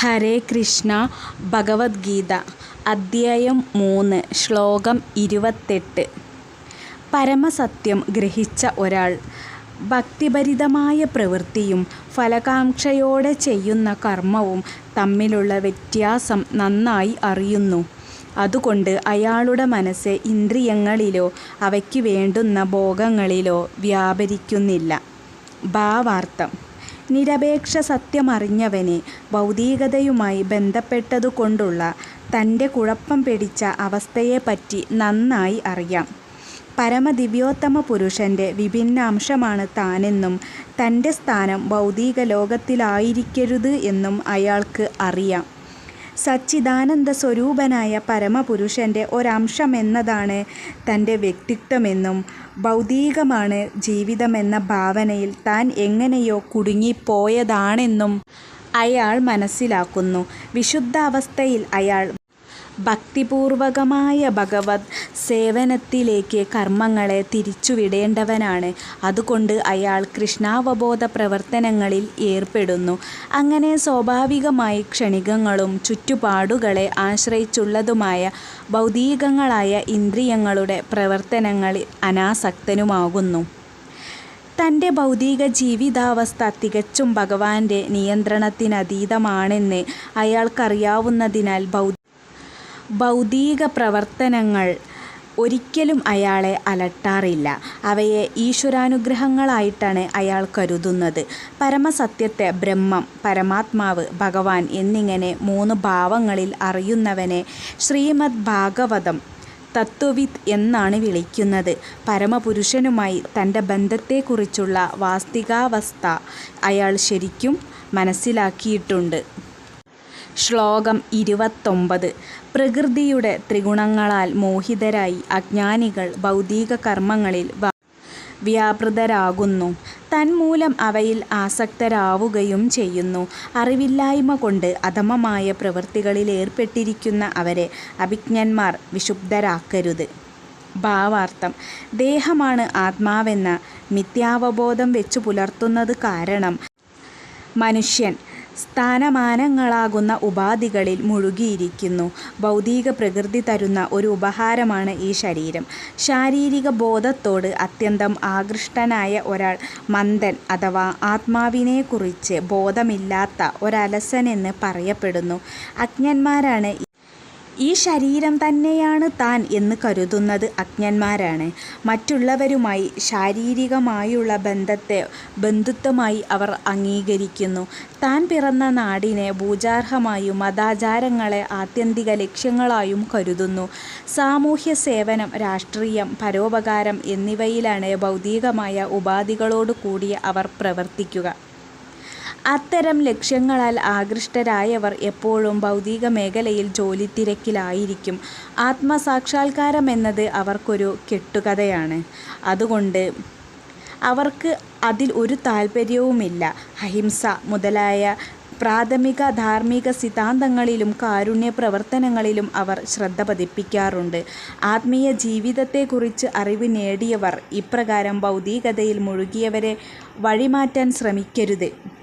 ഹരേ കൃഷ്ണ ഭഗവത്ഗീത അദ്ധ്യായം മൂന്ന് ശ്ലോകം ഇരുപത്തെട്ട് പരമസത്യം ഗ്രഹിച്ച ഒരാൾ ഭക്തിഭരിതമായ പ്രവൃത്തിയും ഫലകാംക്ഷയോടെ ചെയ്യുന്ന കർമ്മവും തമ്മിലുള്ള വ്യത്യാസം നന്നായി അറിയുന്നു. അതുകൊണ്ട് അയാളുടെ മനസ്സ് ഇന്ദ്രിയങ്ങളിലോ അവയ്ക്ക് വേണ്ടുന്ന ഭോഗങ്ങളിലോ വ്യാപരിക്കുന്നില്ല. ഭാവാർത്ഥം നിരപേക്ഷ സത്യമറിഞ്ഞവന് ഭൗതികതയുമായി ബന്ധപ്പെട്ടതുകൊണ്ടുള്ള തന്റെ കുഴപ്പം പിടിച്ച അവസ്ഥയെപ്പറ്റി നന്നായി അറിയാം. പരമദിവ്യോത്തമ പുരുഷന്റെ വിഭിന്നാംശമാണ് താനെന്നും തന്റെ സ്ഥാനം ഭൗതിക ലോകത്തിലായിരിക്കരുത് എന്നും അയാൾക്ക് അറിയാം. സച്ചിദാനന്ദസ്വരൂപനായ പരമപുരുഷന്റെ ഒരംശമെന്നതാണ് തന്റെ വ്യക്തിത്വമെന്നും ഭൗതികമാണ് ജീവിതമെന്ന ഭാവനയിൽ താൻ എങ്ങനെയോ കുടുങ്ങിപ്പോയതാണെന്നും അയാൾ മനസ്സിലാക്കുന്നു. വിശുദ്ധാവസ്ഥയിൽ അയാൾ ഭക്തിപൂർവകമായ ഭഗവത് സേവനത്തിലേക്ക് കർമ്മങ്ങളെ തിരിച്ചുവിടേണ്ടവനാണ്. അതുകൊണ്ട് അയാൾ കൃഷ്ണാവബോധ പ്രവർത്തനങ്ങളിൽ ഏർപ്പെടുന്നു. അങ്ങനെ സ്വാഭാവികമായി ക്ഷണികങ്ങളും ചുറ്റുപാടുകളെ ആശ്രയിച്ചുള്ളതുമായ ഭൗതികങ്ങളായ ഇന്ദ്രിയങ്ങളുടെ പ്രവർത്തനങ്ങളിൽ അനാസക്തനുമാകുന്നു. തന്റെ ഭൗതിക ജീവിതാവസ്ഥ തികച്ചും ഭഗവാന്റെ നിയന്ത്രണത്തിനതീതമാണെന്ന് അയാൾക്കറിയാവുന്നതിനാൽ ഭൗതികപ്രവർത്തനങ്ങൾ ഒരിക്കലും അയാളെ അലട്ടാറില്ല. അവയെ ഈശ്വരാനുഗ്രഹങ്ങളായിട്ടാണ് അയാൾ കരുതുന്നത്. പരമസത്യത്തെ ബ്രഹ്മം, പരമാത്മാവ്, ഭഗവാൻ എന്നിങ്ങനെ മൂന്ന് ഭാവങ്ങളിൽ അറിയുന്നവനെ ശ്രീമദ് ഭാഗവതം തത്വവിത്ത് എന്നാണ് വിളിക്കുന്നത്. പരമപുരുഷനുമായി തന്റെ ബന്ധത്തെക്കുറിച്ചുള്ള വാസ്തികാവസ്ഥ അയാൾ ശരിക്കും മനസ്സിലാക്കിയിട്ടുണ്ട്. ശ്ലോകം ഇരുപത്തൊമ്പത് പ്രകൃതിയുടെ ത്രിഗുണങ്ങളാൽ മോഹിതരായി അജ്ഞാനികൾ ഭൗതിക കർമ്മങ്ങളിൽ വ്യാപൃതരാകുന്നു. തന്മൂലം അവയിൽ ആസക്തരാവുകയും ചെയ്യുന്നു. അറിവില്ലായ്മ കൊണ്ട് അധമമായ പ്രവൃത്തികളിലേർപ്പെട്ടിരിക്കുന്ന അവരെ അഭിജ്ഞന്മാർ വിശുദ്ധരാക്കരുത് ഭാവാർത്ഥം ദേഹമാണ് ആത്മാവെന്ന മിഥ്യാവബോധം വെച്ചു പുലർത്തുന്നത് കാരണം മനുഷ്യൻ സ്ഥാനമാനങ്ങളാകുന്ന ഉപാധികളിൽ മുഴുകിയിരിക്കുന്നു. ഭൗതിക പ്രകൃതി തരുന്ന ഒരു ഉപഹാരമാണ് ഈ ശരീരം. ശാരീരിക ബോധത്തോട് അത്യന്തം ആകൃഷ്ടനായ ഒരാൾ മന്ദൻ അഥവാ ആത്മാവിനെക്കുറിച്ച് ബോധമില്ലാത്ത ഒരലസനെന്ന് പറയപ്പെടുന്നു. അജ്ഞന്മാരാണ് ഈ ശരീരം തന്നെയാണ് താൻ എന്ന് കരുതുന്നത് അജ്ഞന്മാരാണ്. മറ്റുള്ളവരുമായി ശാരീരികമായുള്ള ബന്ധത്തെ ബന്ധുത്വമായി അവർ അംഗീകരിക്കുന്നു. താൻ പിറന്ന നാടിനെ പൂജാർഹമായും മതാചാരങ്ങളെ ആത്യന്തിക ലക്ഷ്യങ്ങളായും കരുതുന്നു. സാമൂഹ്യ സേവനം രാഷ്ട്രീയം, പരോപകാരം എന്നിവയിലാണ് ഭൗതികമായ ഉപാധികളോടുകൂടി അവർ പ്രവർത്തിക്കുക. അത്തരം ലക്ഷ്യങ്ങളാൽ ആകൃഷ്ടരായവർ എപ്പോഴും ഭൗതിക മേഖലയിൽ ജോലിത്തിരക്കിലായിരിക്കും. ആത്മസാക്ഷാത്കാരമെന്നത് അവർക്കൊരു കെട്ടുകഥയാണ്. അതുകൊണ്ട് അവർക്ക് അതിൽ ഒരു താല്പര്യവുമില്ല അഹിംസ മുതലായ പ്രാഥമിക ധാർമ്മിക സിദ്ധാന്തങ്ങളിലും കാരുണ്യ പ്രവർത്തനങ്ങളിലും അവർ ശ്രദ്ധ പതിപ്പിക്കാറുണ്ട്. ആത്മീയ ജീവിതത്തെക്കുറിച്ച് അറിവ് നേടിയവർ ഇപ്രകാരം ഭൗതികതയിൽ മുഴുകിയവരെ വഴിമാറ്റാൻ ശ്രമിക്കരുത്.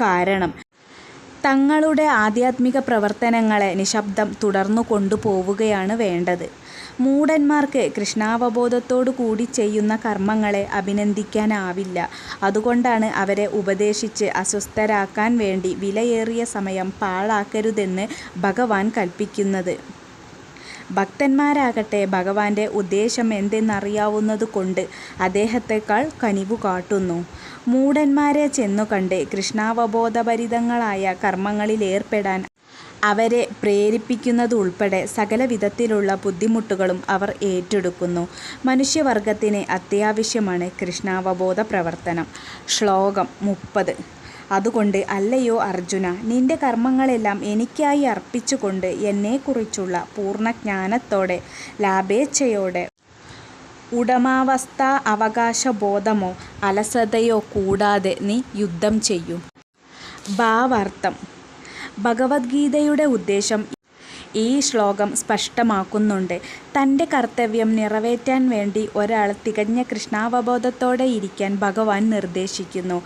കാരണം തങ്ങളുടെ ആധ്യാത്മിക പ്രവർത്തനങ്ങളെ നിശബ്ദം തുടർന്നു കൊണ്ടുപോവുകയാണ് വേണ്ടത്. മൂഢന്മാർക്ക് കൃഷ്ണാവബോധത്തോടുകൂടി ചെയ്യുന്ന കർമ്മങ്ങളെ അഭിനന്ദിക്കാനാവില്ല. അതുകൊണ്ടാണ് അവരെ ഉപദേശിച്ച് അസ്വസ്ഥരാക്കാൻ വേണ്ടി വിലയേറിയ സമയം പാഴാക്കരുതെന്ന് ഭഗവാൻ കൽപ്പിക്കുന്നത്. ഭക്തന്മാരാകട്ടെ ഭഗവാന്റെ ഉദ്ദേശ്യം എന്തെന്നറിയാവുന്നതുകൊണ്ട് അദ്ദേഹത്തെക്കാൾ കനിവു കാട്ടുന്നു. മൂഢന്മാരെ ചെന്നുകണ്ട് കൃഷ്ണാവബോധഭരിതങ്ങളായ കർമ്മങ്ങളിലേർപ്പെടാൻ അവരെ പ്രേരിപ്പിക്കുന്നതുൾപ്പെടെ സകലവിധത്തിലുള്ള ബുദ്ധിമുട്ടുകളും അവർ ഏറ്റെടുക്കുന്നു. മനുഷ്യവർഗത്തിന് അത്യാവശ്യമാണ് കൃഷ്ണാവബോധ പ്രവർത്തനം. ശ്ലോകം മുപ്പത് അതുകൊണ്ട് അല്ലയോ അർജുന നിന്റെ കർമ്മങ്ങളെല്ലാം എനിക്കായി അർപ്പിച്ചുകൊണ്ട് എന്നെക്കുറിച്ചുള്ള പൂർണജ്ഞാനത്തോടെ ലാഭേച്ഛയോടെ ഉടമാവസ്ഥാവകാശബോധമോ അലസതയോ കൂടാതെ നീ യുദ്ധം ചെയ്യൂ. ഭാവാർത്ഥം ഭഗവത്ഗീതയുടെ ഉദ്ദേശം ഈ ശ്ലോകം സ്പഷ്ടമാക്കുന്നുണ്ട്. തന്റെ കർത്തവ്യം നിറവേറ്റാൻ വേണ്ടി ഒരാൾ തികഞ്ഞ കൃഷ്ണാവബോധത്തോടെ ഇരിക്കാൻ ഭഗവാൻ നിർദ്ദേശിക്കുന്നു.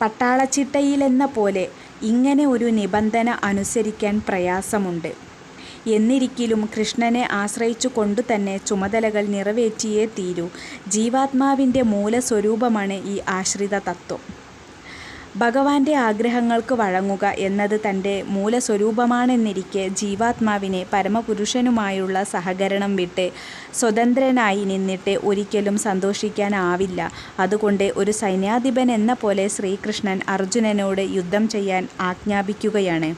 പട്ടാളച്ചിട്ടയിലെന്നപോലെ ഇങ്ങനെ ഒരു നിബന്ധന അനുസരിക്കാൻ പ്രയാസമുണ്ട്. എന്നിരിക്കലും കൃഷ്ണനെ ആശ്രയിച്ചുകൊണ്ടു തന്നെ ചുമതലകൾ നിറവേറ്റിയേ തീരൂ. ജീവാത്മാവിന്റെ മൂലസ്വരൂപമാണ് ഈ ആശ്രിതതത്ത്വം. ഭഗവാന്റെ ആഗ്രഹങ്ങൾക്ക് വഴങ്ങുക എന്നത് തന്റെ മൂലസ്വരൂപമാണെന്നിരിക്കെ ജീവാത്മാവിനെ പരമപുരുഷനുമായുള്ള സഹകരണം വിട്ട് സ്വതന്ത്രനായി നിന്നിട്ട് ഒരിക്കലും സന്തോഷിക്കാനാവില്ല. അതുകൊണ്ട് ഒരു സൈന്യാധിപൻ എന്ന പോലെ ശ്രീകൃഷ്ണൻ അർജുനനോട് യുദ്ധം ചെയ്യാൻ ആജ്ഞാപിക്കുകയാണ്.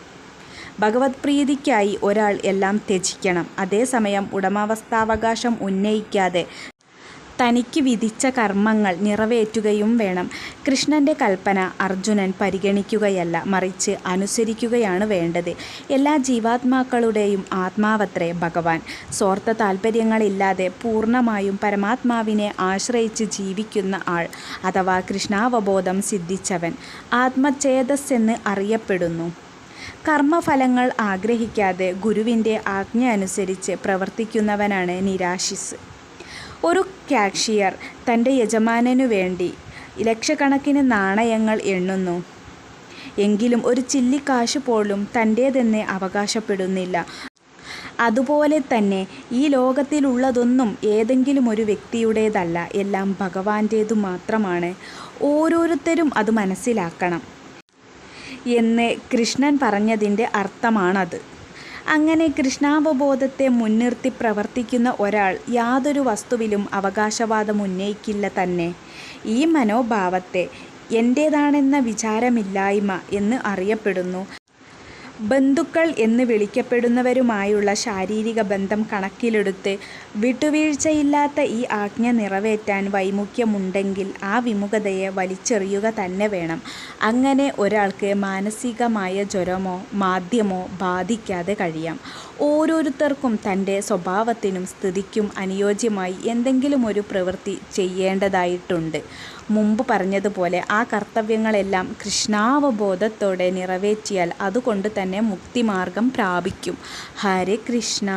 ഭഗവത് പ്രീതിക്കായി ഒരാൾ എല്ലാം ത്യജിക്കണം. അതേസമയം ഉടമാവസ്ഥാവകാശം ഉന്നയിക്കാതെ തനിക്ക് വിധിച്ച കർമ്മങ്ങൾ നിറവേറ്റുകയും വേണം. കൃഷ്ണന്റെ കൽപ്പന അർജുനൻ പരിഗണിക്കുകയല്ല, മറിച്ച് അനുസരിക്കുകയാണ് വേണ്ടത്. എല്ലാ ജീവാത്മാക്കളുടെയും ആത്മാവത്രേ ഭഗവാൻ. സ്വാർത്ഥ താല്പര്യങ്ങളില്ലാതെ പൂർണമായും പരമാത്മാവിനെ ആശ്രയിച്ച് ജീവിക്കുന്ന ആൾ അഥവാ കൃഷ്ണാവബോധം സിദ്ധിച്ചവൻ ആത്മചേതസ്സെന്ന് അറിയപ്പെടുന്നു. കർമ്മഫലങ്ങൾ ആഗ്രഹിക്കാതെ ഗുരുവിന്റെ ആജ്ഞ അനുസരിച്ച് പ്രവർത്തിക്കുന്നവനാണ് നിരാശിസ്. ഒരു കാഷ്യർ തന്റെ തന്റെ യജമാനനുവേണ്ടി ലക്ഷക്കണക്കിന് നാണയങ്ങൾ എണ്ണുന്നു. എങ്കിലും ഒരു ചില്ലിക്കാശ് പോലും തന്റേതെന്ന് അവകാശപ്പെടുന്നില്ല. അതുപോലെ തന്നെ ഈ ലോകത്തിലുള്ളതൊന്നും ഏതെങ്കിലും ഒരു വ്യക്തിയുടേതല്ല, എല്ലാം ഭഗവാന്റേതു മാത്രമാണ്. ഓരോരുത്തരും അത് മനസ്സിലാക്കണം എന്ന് കൃഷ്ണൻ പറഞ്ഞതിന്റെ അർത്ഥമാണത്. അങ്ങനെ കൃഷ്ണാവബോധത്തെ മുൻനിർത്തി പ്രവർത്തിക്കുന്ന ഒരാൾ യാതൊരു വസ്തുവിലും അവകാശവാദം ഉന്നയിക്കില്ല തന്നെ. ഈ മനോഭാവത്തെ എന്റേതാണെന്ന വിചാരമില്ലായ്മ എന്ന് അറിയപ്പെടുന്നു. ബന്ധുക്കൾ എന്ന് വിളിക്കപ്പെടുന്നവരുമായുള്ള ശാരീരിക ബന്ധം കണക്കിലെടുത്ത് വിട്ടുവീഴ്ചയില്ലാത്ത ഈ ആജ്ഞ നിറവേറ്റാൻ വൈമുഖ്യമുണ്ടെങ്കിൽ ആ വിമുഖതയെ വലിച്ചെറിയുക തന്നെ വേണം. അങ്ങനെ ഒരാൾക്ക് മാനസികമായ ജ്വരമോ മാധ്യമോ ബാധിക്കാതെ കഴിയാം. ഓരോരുത്തർക്കും തന്റെ സ്വഭാവത്തിനും സ്ഥിതിക്കും അനുയോജ്യമായി എന്തെങ്കിലും ഒരു പ്രവൃത്തി ചെയ്യേണ്ടതായിട്ടുണ്ട്. മുമ്പ് പറഞ്ഞതുപോലെ ആ കർത്തവ്യങ്ങളെല്ലാം കൃഷ്ണാവബോധത്തോടെ നിറവേറ്റിയാൽ അതുകൊണ്ട് തന്നെ മുക്തിമാർഗം പ്രാപിക്കും. ഹരേ കൃഷ്ണ